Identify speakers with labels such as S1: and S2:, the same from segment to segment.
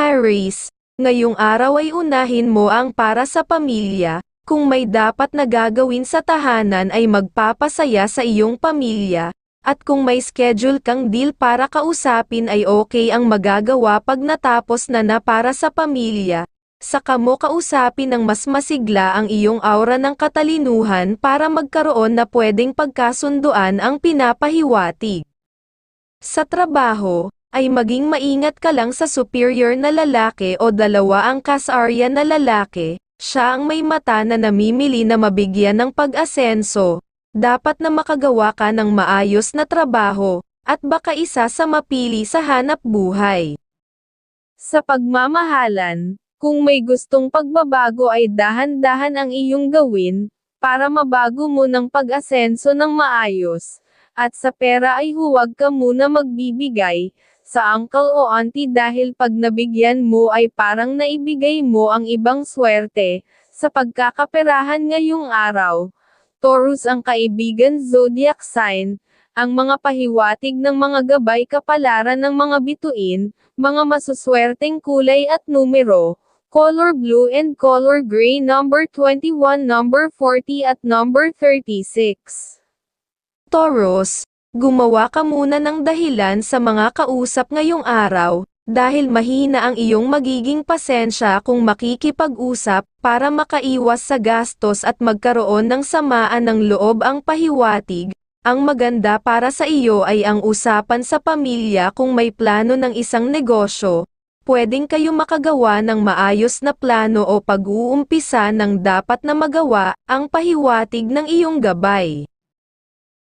S1: Aries, ngayong araw ay unahin mo ang para sa pamilya, kung may dapat na gagawin sa tahanan ay magpapasaya sa iyong pamilya, at kung may schedule kang deal para kausapin ay okay ang magagawa pag natapos na na para sa pamilya. Saka mo kausapin ng mas masigla ang iyong aura ng katalinuhan para magkaroon na pwedeng pagkasunduan ang pinapahiwatig. Sa trabaho, ay maging maingat ka lang sa superior na lalaki o dalawa ang kasarya na lalaki, siya ang may mata na namimili na mabigyan ng pag-asenso, dapat na makagawa ka ng maayos na trabaho, at baka isa sa mapili sa hanap buhay. Sa pagmamahalan, kung may gustong pagbabago ay dahan-dahan ang iyong gawin, para mabago mo ng pag-asenso ng maayos, at sa pera ay huwag ka muna magbibigay, sa uncle o auntie dahil pag nabigyan mo ay parang naibigay mo ang ibang swerte, sa pagkakaperahan ngayong araw. Taurus ang kaibigan zodiac sign, ang mga pahiwatig ng mga gabay kapalaran ng mga bituin, mga masuswerteng kulay at numero, color blue and color gray number 21 number 40 at number 36. Taurus, gumawa ka muna ng dahilan sa mga kausap ngayong araw, dahil mahina ang iyong magiging pasensya kung makikipag-usap, para makaiwas sa gastos at magkaroon ng samaan ng loob ang pahiwatig. Ang maganda para sa iyo ay ang usapan sa pamilya kung may plano ng isang negosyo, pwedeng kayo makagawa ng maayos na plano o pag-uumpisa ng dapat na magawa, ang pahiwatig ng iyong gabay.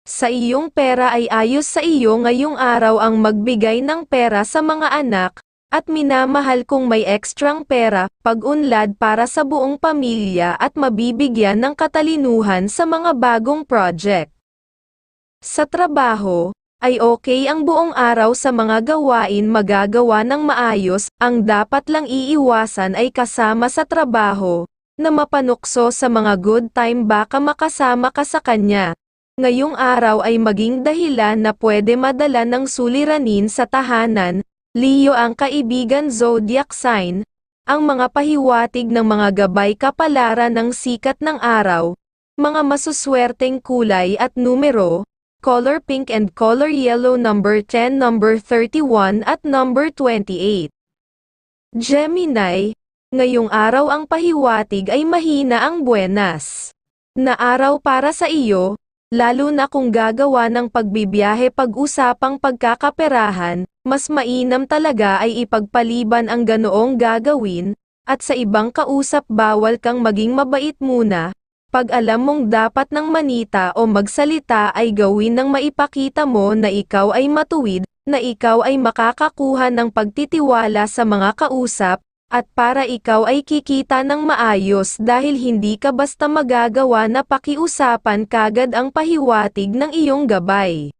S1: Sa iyong pera ay ayos sa iyo ngayong araw ang magbigay ng pera sa mga anak, at minamahal kung may ekstrang pera, pag-unlad para sa buong pamilya at mabibigyan ng katalinuhan sa mga bagong project. Sa trabaho, ay okay ang buong araw sa mga gawain magagawa ng maayos, ang dapat lang iiwasan ay kasama sa trabaho, na mapanukso sa mga good time baka makasama ka sa kanya. Ngayong araw ay maging dahilan na pwede madala ng suliranin sa tahanan, Leo ang kaibigan zodiac sign, ang mga pahiwatig ng mga gabay kapalaran ng sikat ng araw, mga masuswerteng kulay at numero, color pink and color yellow number 10 number 31 at number 28. Gemini, ngayong araw ang pahiwatig ay mahina ang buenas. Na araw para sa iyo, lalo na kung gagawa ng pagbibiyahe pag-usapang pagkakaperahan, mas mainam talaga ay ipagpaliban ang ganoong gagawin, at sa ibang kausap bawal kang maging mabait muna, pag alam mong dapat ng manita o magsalita ay gawin ng maipakita mo na ikaw ay matuwid, na ikaw ay makakakuha ng pagtitiwala sa mga kausap, at para ikaw ay kikita ng maayos dahil hindi ka basta magagawa na pakiusapan kagad ang pahiwatig ng iyong gabay.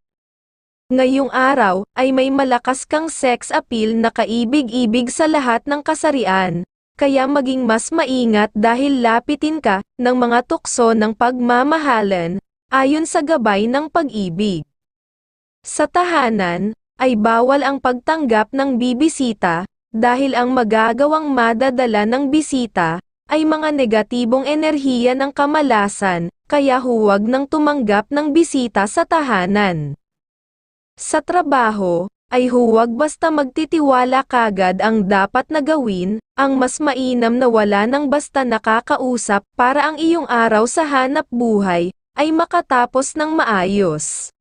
S1: Ngayong araw, ay may malakas kang sex appeal na kaibig-ibig sa lahat ng kasarian, kaya maging mas maingat dahil lapitin ka ng mga tukso ng pagmamahalan, ayon sa gabay ng pag-ibig. Sa tahanan, ay bawal ang pagtanggap ng bibisita, dahil ang magagawang madadala ng bisita, ay mga negatibong enerhiya ng kamalasan, kaya huwag nang tumanggap ng bisita sa tahanan. Sa trabaho, ay huwag basta magtitiwala kagad ang dapat na gawin, ang mas mainam na wala nang basta nakakausap para ang iyong araw sa hanap buhay, ay makatapos ng maayos.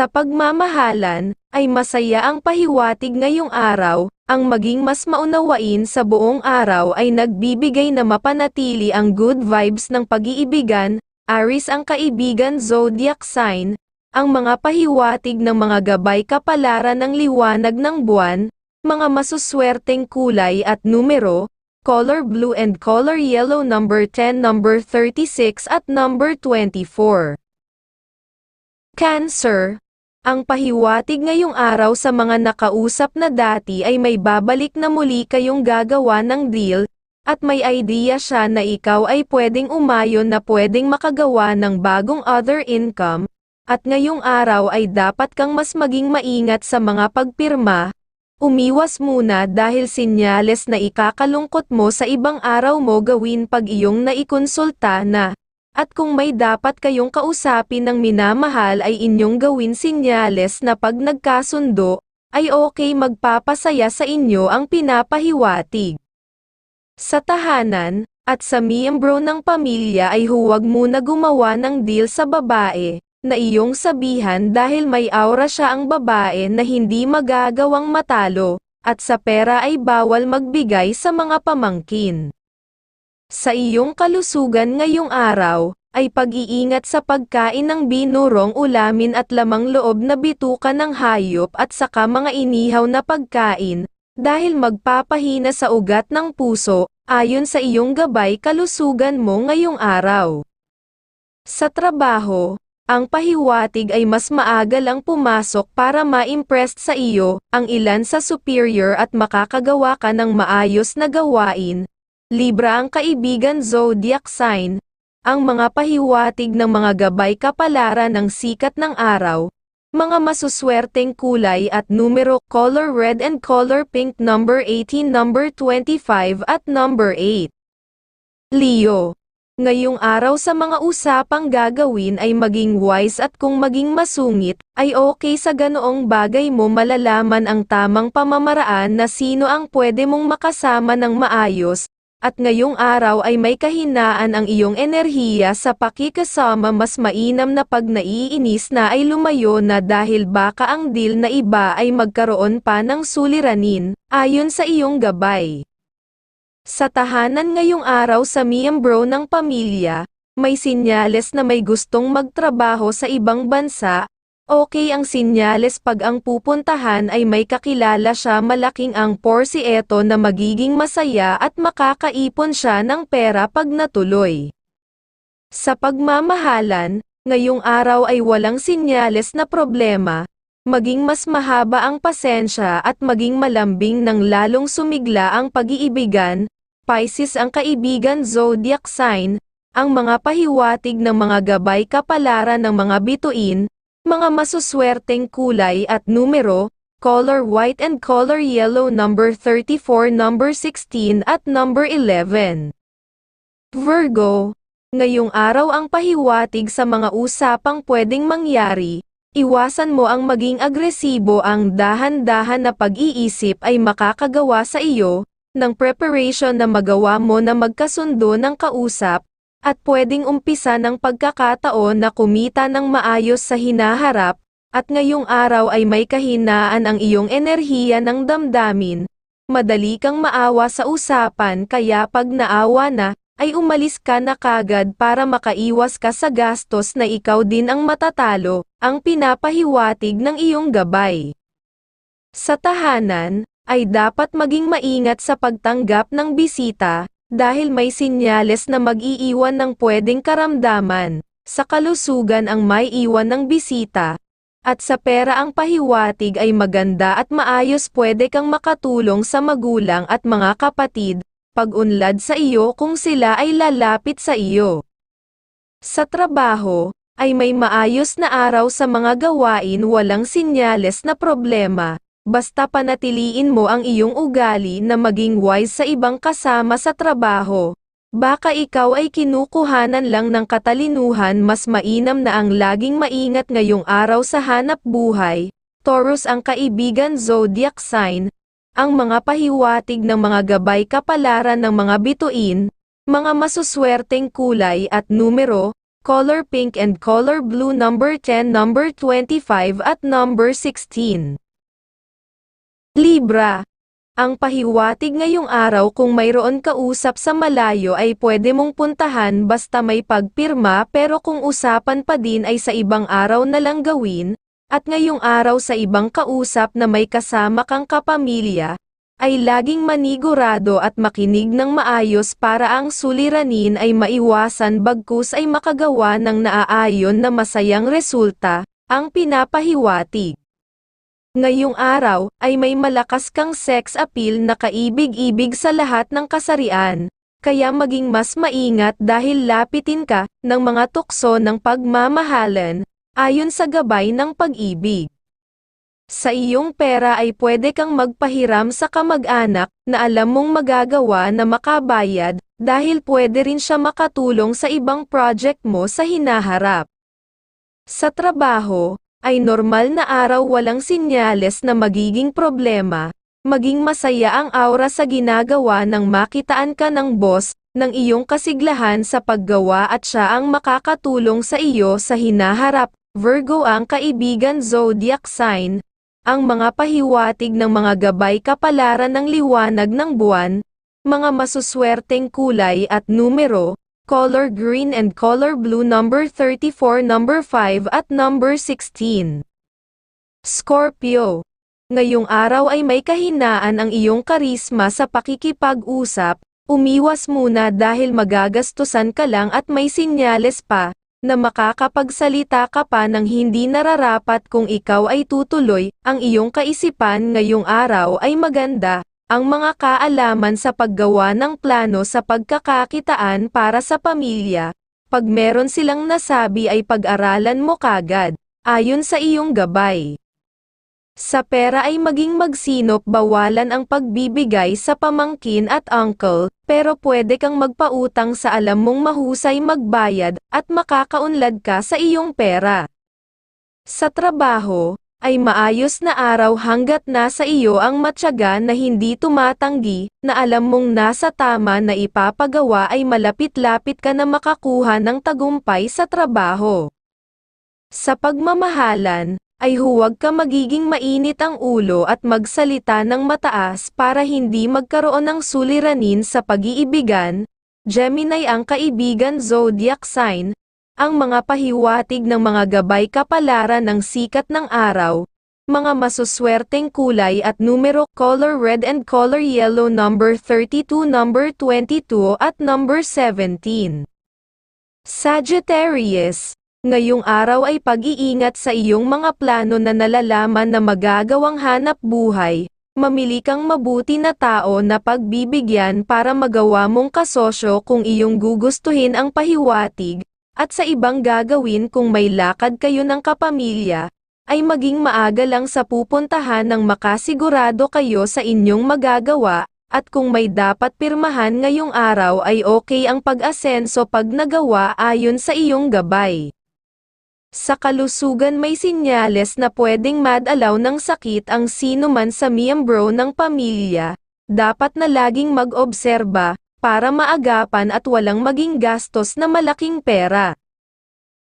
S1: Sa pagmamahalan, ay masaya ang pahiwatig ngayong araw, ang maging mas maunawain sa buong araw ay nagbibigay na mapanatili ang good vibes ng pag-iibigan, Aries ang kaibigan zodiac sign, ang mga pahiwatig ng mga gabay kapalaran ng liwanag ng buwan, mga masuswerteng kulay at numero, color blue and color yellow number 10 number 36 at number 24. Cancer. Ang pahiwatig ngayong araw sa mga nakausap na dati ay may babalik na muli kayong gagawa ng deal, at may idea siya na ikaw ay pwedeng umayon na pwedeng makagawa ng bagong other income, at ngayong araw ay dapat kang mas maging maingat sa mga pagpirma, Umiwas muna dahil sinyales na ikakalungkot mo sa ibang araw mo gawin pag iyong naikonsulta na. At kung may dapat kayong kausapin ng minamahal ay inyong gawin sinyales na pag nagkasundo, ay okay magpapasaya sa inyo ang pinapahiwatig. Sa tahanan, at sa miyembro ng pamilya ay huwag muna gumawa ng deal sa babae, na iyong sabihan dahil may aura siya ang babae na hindi magagawang matalo, at sa pera ay bawal magbigay sa mga pamangkin. Sa iyong kalusugan ngayong araw, ay pag-iingat sa pagkain ng binurong ulamin at lamang loob na bituka ng hayop at saka mga inihaw na pagkain, dahil magpapahina sa ugat ng puso, ayon sa iyong gabay kalusugan mo ngayong araw. Sa trabaho, ang pahiwatig ay mas maaga lang pumasok para ma-impress sa iyo, ang ilan sa superior at makakagawa ka ng maayos na gawain. Libra ang kaibigan zodiac sign, ang mga pahiwatig ng mga gabay kapalaran ng sikat ng araw, mga masuswerteng kulay at numero color red and color pink number 18 number 25 at number 8. Leo. Ngayong araw sa mga usapang gagawin ay maging wise at kung maging masungit, ay okay sa ganoong bagay mo malalaman ang tamang pamamaraan na sino ang pwede mong makasama ng maayos, at ngayong araw ay may kahinaan ang iyong enerhiya sa pakikasama mas mainam na pag naiinis na ay lumayo na dahil baka ang deal na iba ay magkaroon pa ng suliranin, ayon sa iyong gabay. Sa tahanan ngayong araw sa miyembro ng pamilya, may sinyales na may gustong magtrabaho sa ibang bansa, okay ang sinyales pag ang pupuntahan ay may kakilala siya malaking ang porsi eto na magiging masaya at makakaipon siya ng pera pag natuloy. Sa pagmamahalan, ngayong araw ay walang sinyales na problema, maging mas mahaba ang pasensya at maging malambing nang lalong sumigla ang pag-iibigan, Pisces ang kaibigan zodiac sign, ang mga pahiwatig ng mga gabay kapalaran ng mga bituin, mga masuswerteng kulay at numero, color white and color yellow number 34 number 16 at number 11. Virgo, ngayong araw ang pahiwatig sa mga usapang pwedeng mangyari, iwasan mo ang maging agresibo ang dahan-dahan na pag-iisip ay makakagawa sa iyo, ng preparation na magawa mo na magkasundo ng kausap, at pwedeng umpisa ng pagkakataon na kumita ng maayos sa hinaharap, at ngayong araw ay may kahinaan ang iyong enerhiya ng damdamin, madali kang maawa sa usapan kaya pag naawa na, ay umalis ka na kagad para makaiwas ka sa gastos na ikaw din ang matatalo, ang pinapahiwatig ng iyong gabay. Sa tahanan, ay dapat maging maingat sa pagtanggap ng bisita, dahil may sinyales na mag-iiwan ng pwedeng karamdaman, sa kalusugan ang may iwan ng bisita, at sa pera ang pahiwatig ay maganda at maayos pwede kang makatulong sa magulang at mga kapatid, pag-unlad sa iyo kung sila ay lalapit sa iyo. Sa trabaho, ay may maayos na araw sa mga gawain walang sinyales na problema, Basta panatiliin mo ang iyong ugali na maging wise sa ibang kasama sa trabaho. Baka ikaw ay kinukuhanan lang ng katalinuhan mas mainam na ang laging maingat ngayong araw sa hanap buhay. Taurus ang kaibigan zodiac sign, ang mga pahiwatig ng mga gabay kapalaran ng mga bituin, mga masuswerteng kulay at numero, color pink and color blue number 10 number 25 at number 16. Libra. Ang pahiwatig ngayong araw kung mayroon kausap sa malayo ay pwede mong puntahan basta may pagpirma pero kung usapan pa din ay sa ibang araw na lang gawin, at ngayong araw sa ibang kausap na may kasama kang kapamilya, ay laging manigurado at makinig ng maayos para ang suliranin ay maiwasan bagkus ay makagawa ng naaayon na masayang resulta, ang pinapahiwatig. Ngayong araw, ay may malakas kang sex appeal na kaibig-ibig sa lahat ng kasarian, kaya maging mas maingat dahil lapitin ka ng mga tukso ng pagmamahalan, ayon sa gabay ng pag-ibig. Sa iyong pera ay pwede kang magpahiram sa kamag-anak na alam mong magagawa na makabayad dahil pwede rin siya makatulong sa ibang project mo sa hinaharap. Sa trabaho, ay normal na araw walang sinyales na magiging problema, maging masaya ang aura sa ginagawa ng makitaan ka ng boss, ng iyong kasiglahan sa paggawa at siya ang makakatulong sa iyo sa hinaharap. Virgo ang kaibigan zodiac sign, ang mga pahiwatig ng mga gabay kapalaran ng liwanag ng buwan, mga masuswerteng kulay at numero, color green and color blue number 34 number 5 at number 16. Scorpio. Ngayong araw ay may kahinaan ang iyong karisma sa pakikipag-usap, umiwas muna dahil magagastusan ka lang at may sinyales pa, na makakapagsalita ka pa ng hindi nararapat kung ikaw ay tutuloy, ang iyong kaisipan ngayong araw ay maganda, ang mga kaalaman sa paggawa ng plano sa pagkakakitaan para sa pamilya, pag meron silang nasabi ay pag-aralan mo kagad, ayon sa iyong gabay. Sa pera ay maging magsinop bawalan ang pagbibigay sa pamangkin at uncle, pero pwede kang magpautang sa alam mong mahusay magbayad at makakaunlad ka sa iyong pera. Sa trabaho, ay maayos na araw hanggat nasa iyo ang matyaga na hindi tumatanggi, na alam mong nasa tama na ipapagawa ay malapit-lapit ka na makakuha ng tagumpay sa trabaho. Sa pagmamahalan, ay huwag ka magiging mainit ang ulo at magsalita ng mataas para hindi magkaroon ng suliranin sa pag-iibigan. Gemini ang kaibigan zodiac sign, ang mga pahiwatig ng mga gabay kapalaran ng sikat ng araw, mga masuswerteng kulay at numero color red and color yellow number 32 number 22 at number 17. Sagittarius Ngayong araw ay pag-iingat sa iyong mga plano na nalalaman na magagawang hanap buhay, mamili kang mabuti na tao na pagbibigyan para magawa mong kasosyo kung iyong gugustuhin ang pahiwatig, at sa ibang gagawin kung may lakad kayo ng kapamilya, ay maging maaga lang sa pupuntahan ng makasigurado kayo sa inyong magagawa, at kung may dapat pirmahan ngayong araw ay okay ang pag-asenso pag nagawa ayon sa iyong gabay. Sa kalusugan may sinyales na pwedeng madalaw ng sakit ang sino man sa miyembro ng pamilya, dapat na laging mag-obserba, para maagapan at walang maging gastos na malaking pera.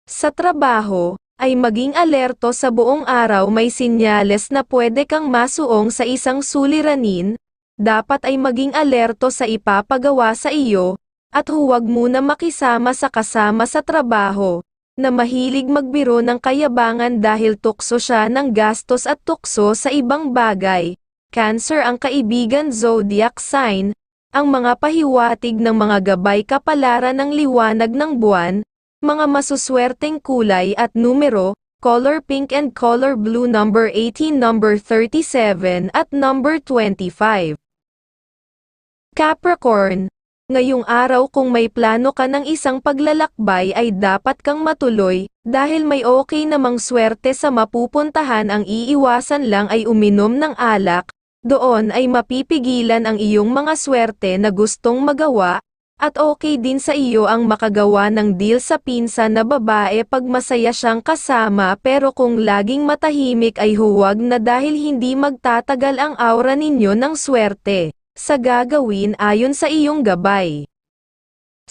S1: Sa trabaho, ay maging alerto sa buong araw may sinyales na pwede kang masuong sa isang suliranin, dapat ay maging alerto sa ipapagawa sa iyo, at huwag muna makisama sa kasama sa trabaho na mahilig magbiro ng kayabangan dahil tukso siya ng gastos at tukso sa ibang bagay. Cancer ang kaibigan zodiac sign, ang mga pahiwatig ng mga gabay kapalaran ng liwanag ng buwan, mga masuswerteng kulay at numero, color pink and color blue number 18 number 37 at number 25. Capricorn, Ngayong araw kung may plano ka ng isang paglalakbay ay dapat kang matuloy, dahil may okay namang swerte sa mapupuntahan ang iiwasan lang ay uminom ng alak, doon ay mapipigilan ang iyong mga swerte na gustong magawa, at okay din sa iyo ang makagawa ng deal sa pinsan na babae pag masaya siyang kasama pero kung laging matahimik ay huwag na dahil hindi magtatagal ang aura ninyo ng swerte sa gagawin ayon sa iyong gabay.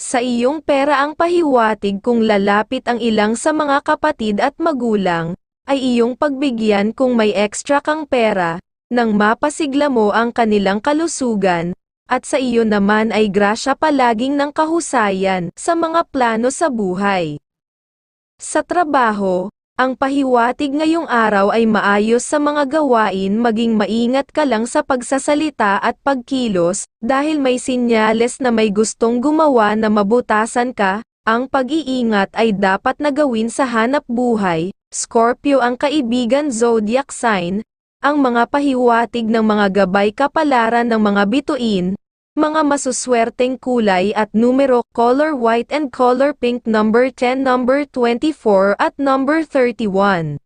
S1: Sa iyong pera ang pahiwatig kung lalapit ang ilang sa mga kapatid at magulang, ay iyong pagbigyan kung may extra kang pera, nang mapasigla mo ang kanilang kalusugan, at sa iyo naman ay grasya palaging ng kahusayan sa mga plano sa buhay. Sa trabaho, ang pahiwatig ngayong araw ay maayos sa mga gawain maging maingat ka lang sa pagsasalita at pagkilos, dahil may sinyales na may gustong gumawa na mabutasan ka, ang pag-iingat ay dapat na gawin sa hanap buhay, Scorpio ang kaibigan zodiac sign, ang mga pahiwatig ng mga gabay kapalaran ng mga bituin, mga masuswerteng kulay at numero, color white and color pink number 10 number 24 at number 31.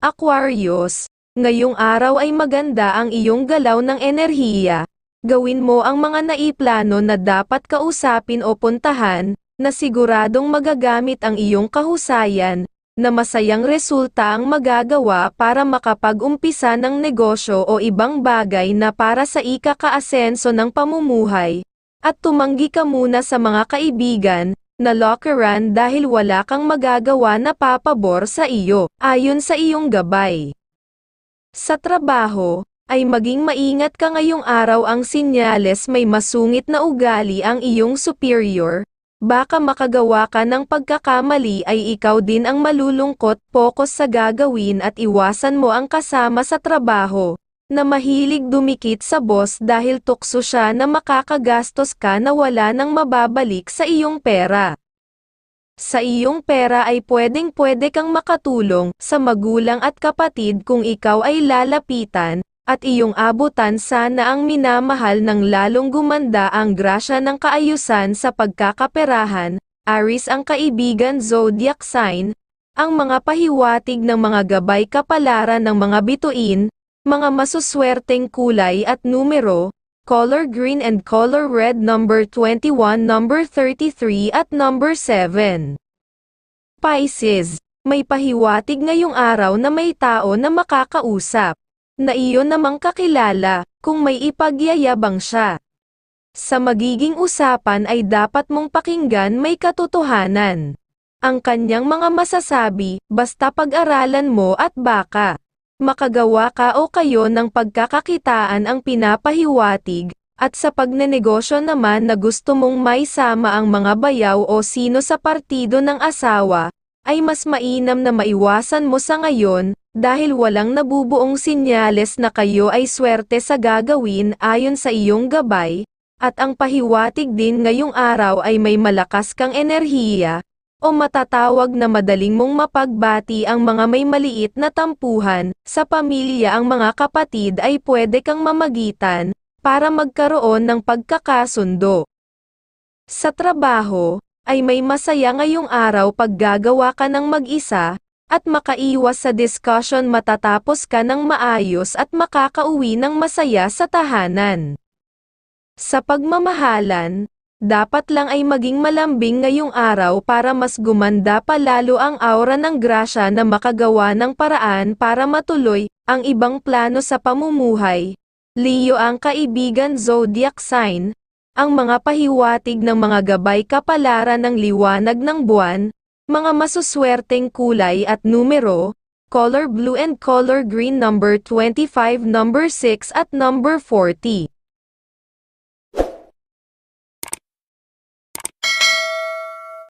S1: Aquarius, Ngayong araw ay maganda ang iyong galaw ng enerhiya. Gawin mo ang mga naiplano na dapat kausapin o puntahan, na siguradong magagamit ang iyong kahusayan, na masayang resulta ang magagawa para makapag-umpisa ng negosyo o ibang bagay na para sa ikakaasenso ng pamumuhay, at tumanggi ka muna sa mga kaibigan, na lockeran dahil wala kang magagawa na papabor sa iyo, ayon sa iyong gabay. Sa trabaho, ay maging maingat ka ngayong araw ang sinyales may masungit na ugali ang iyong superior, baka makagawa ka ng pagkakamali ay ikaw din ang malulungkot focus sa gagawin at iwasan mo ang kasama sa trabaho, na mahilig dumikit sa boss dahil tukso siya na makakagastos ka na wala nang mababalik sa iyong pera. Sa iyong pera ay pwedeng-pwede kang makatulong sa magulang at kapatid kung ikaw ay lalapitan, at iyong abutan sana ang minamahal ng lalong gumanda ang grasya ng kaayusan sa pagkakaperahan, Aris ang kaibigan zodiac sign, ang mga pahiwatig ng mga gabay kapalaran ng mga bituin, mga masuswerteng kulay at numero, color green and color red number 21 number 33 at number 7. Pisces, may pahiwatig ngayong araw na may tao na makakausap, na iyo namang kakilala, kung may ipagyayabang siya. Sa magiging usapan ay dapat mong pakinggan may katotohanan. Ang kanyang mga masasabi, basta pag-aralan mo at baka makagawa ka o kayo ng pagkakakitaan ang pinapahiwatig, at sa pagnenegosyo naman na gusto mong maisama ang mga bayaw o sino sa partido ng asawa, ay mas mainam na maiwasan mo sa ngayon, dahil walang nabubuong sinyales na kayo ay swerte sa gagawin ayon sa iyong gabay, at ang pahiwatig din ngayong araw ay may malakas kang enerhiya, o matatawag na madaling mong mapagbati ang mga may maliit na tampuhan, sa pamilya ang mga kapatid ay pwede kang mamagitan, para magkaroon ng pagkakasundo. Sa trabaho, ay may masaya ngayong araw pag gagawa ka ng mag-isa, at makaiwas sa discussion matatapos ka ng maayos at makakauwi ng masaya sa tahanan. Sa pagmamahalan, dapat lang ay maging malambing ngayong araw para mas gumanda pa lalo ang aura ng grasya na makagawa ng paraan para matuloy ang ibang plano sa pamumuhay. Leo ang kaibigan zodiac sign, ang mga pahiwatig ng mga gabay kapalaran ng liwanag ng buwan, mga masuswerteng kulay at numero, color blue and color green number 25 number 6 at number 40.